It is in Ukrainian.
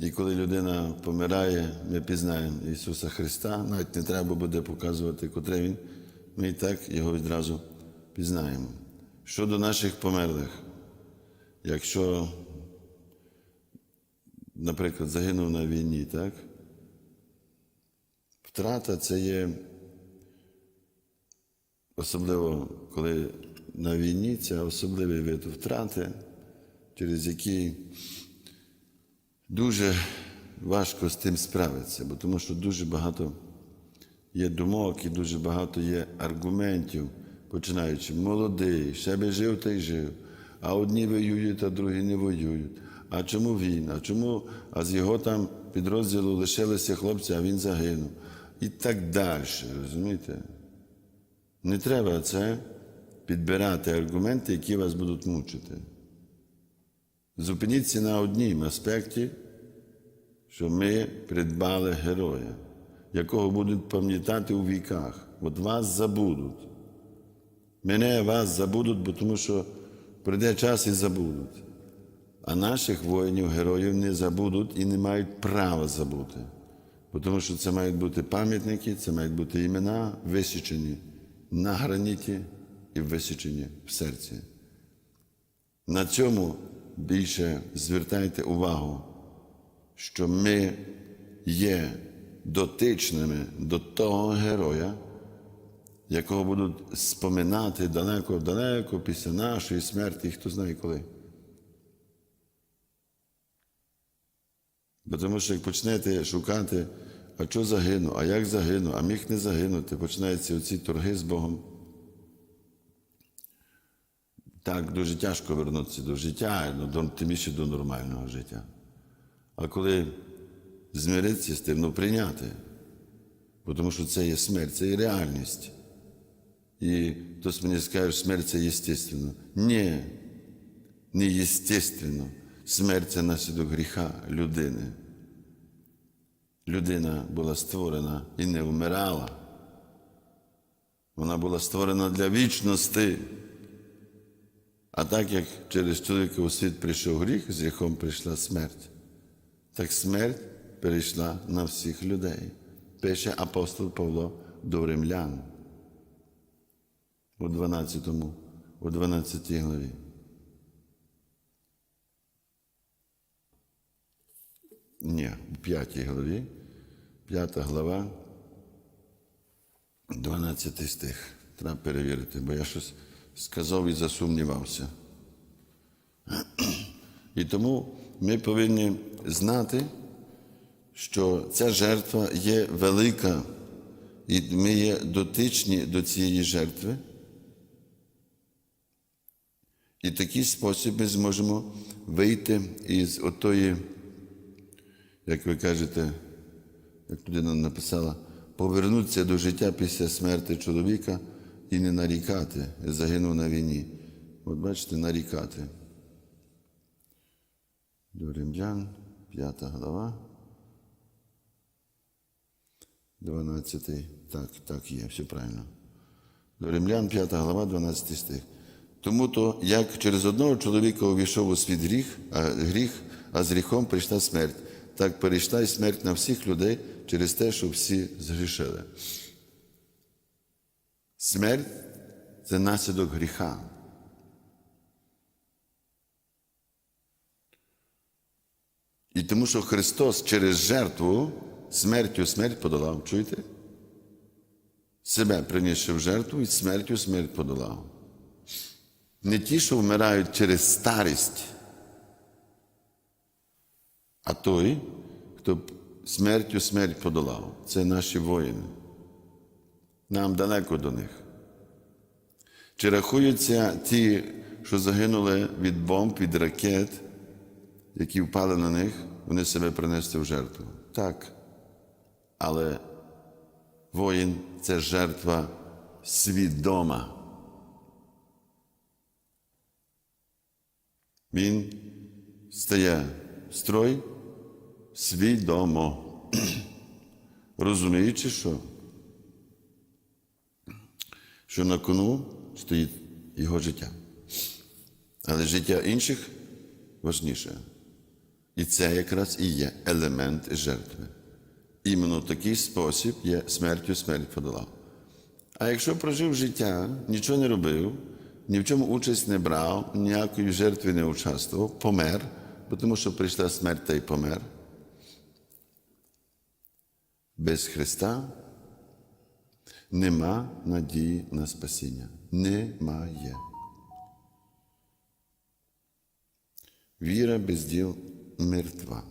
І коли людина помирає, ми пізнаємо Ісуса Христа, навіть не треба буде показувати, котрий Він, ми і так його відразу пізнаємо. Щодо наших померлих, якщо, наприклад, загинув на війні, так? Втрата це є, особливо коли на війні, це особливий вид втрати, через який дуже важко з тим справитися, бо тому що дуже багато є думок і дуже багато є аргументів, починаючи молодий, ще би жив та й жив, а одні воюють, а другі не воюють. А чому він? А чому? А з його там підрозділу лишилися хлопці, а він загинув. І так далі, розумієте? Не треба це підбирати аргументи, які вас будуть мучити. Зупиніться на однім аспекті, що ми придбали героя, якого будуть пам'ятати у віках. От вас забудуть. Мене вас забудуть, бо тому що прийде час і забудуть. А наших воїнів, героїв не забудуть і не мають права забути. Бо тому що це мають бути пам'ятники, це мають бути імена, висічені на граніті і висічені в серці. На цьому більше звертайте увагу, що ми є дотичними до того героя, якого будуть споминати далеко-далеко після нашої смерті, хто знає коли. Бо тому що як почнете шукати, а що загинув, а як загинув, а міг не загинути, починаються оці торги з Богом. Так, дуже тяжко вернутися до життя, ну, тим більше до нормального життя. А коли змиритися з тим, ну прийняти, тому що це є смерть, це є реальність. І хтось мені скаже, що смерть це естественно. Ні, не естественно. Смерть це наслідок гріха людини. Людина була створена і не вмирала. Вона була створена для вічності. А так як через чоловіка у світ прийшов гріх, з гріхом прийшла смерть, так смерть перейшла на всіх людей. Пише апостол Павло до римлян у 12, у 12 главі. Ні, у 5 главі, 5 глава, 12 стих. Треба перевірити, бо я щось сказав і засумнівався. І тому ми повинні знати, що ця жертва є велика, і ми є дотичні до цієї жертви. І такий спосіб ми зможемо вийти із отої, як ви кажете, як людина написала, повернутися до життя після смерті чоловіка і не нарікати, загинув на війні. От бачите, нарікати. До Римлян, 5 глава. 12. Так, так є, все правильно. До Римлян, 5 глава, 12 стих. Тому то, як через одного чоловіка увійшов у світ гріх, а гріх, а з гріхом прийшла смерть, так перейшла і смерть на всіх людей через те, що всі згрішили. Смерть це наслідок гріха. І тому що Христос через жертву смертю смерть подолав. Чуєте? Себе принісши в жертву і смертю смерть подолав. Не ті, що вмирають через старість, а той, хто смертю смерть подолав. Це наші воїни. Нам далеко до них. Чи рахуються ті, що загинули від бомб, від ракет, які впали на них, вони себе принесли в жертву? Так. Але воїн це жертва свідома. Він стає строй свідомо, розуміючи, що, що на кону стоїть його життя. Але життя інших важніше. І це якраз і є елемент жертви. Іменно в такий спосіб є смертю смерть подолав. А якщо прожив життя, нічого не робив, ні в чому участь не брав, ніякої жертви не участвував, помер, бо тому що прийшла смерть та й помер. Без Христа нема надії на спасіння. Немає. Віра без діл мертва.